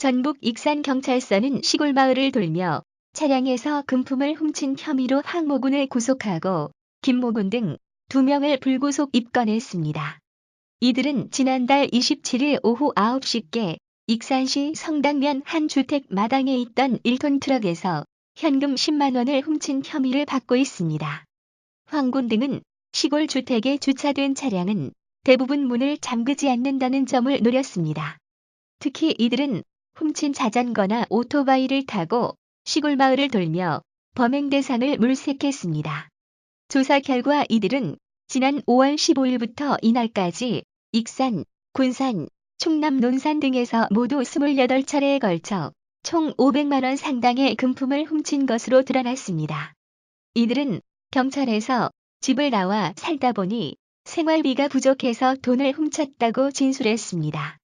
전북 익산경찰서는 시골 마을을 돌며 차량에서 금품을 훔친 혐의로 황모군을 구속하고 김모군 등두 명을 불구속 입건했습니다. 이들은 지난달 27일 오후 9시께 익산시 성당면 한 주택 마당에 있던 1톤 트럭에서 현금 10만 원을 훔친 혐의를 받고 있습니다. 황군 등은 시골 주택에 주차된 차량은 대부분 문을 잠그지 않는다는 점을 노렸습니다. 특히 이들은 훔친 자전거나 오토바이를 타고 시골 마을을 돌며 범행 대상을 물색했습니다. 조사 결과 이들은 지난 5월 15일부터 이날까지 익산, 군산, 충남 논산 등에서 모두 28차례에 걸쳐 총 500만 원 상당의 금품을 훔친 것으로 드러났습니다. 이들은 경찰에서 집을 나와 살다 보니 생활비가 부족해서 돈을 훔쳤다고 진술했습니다.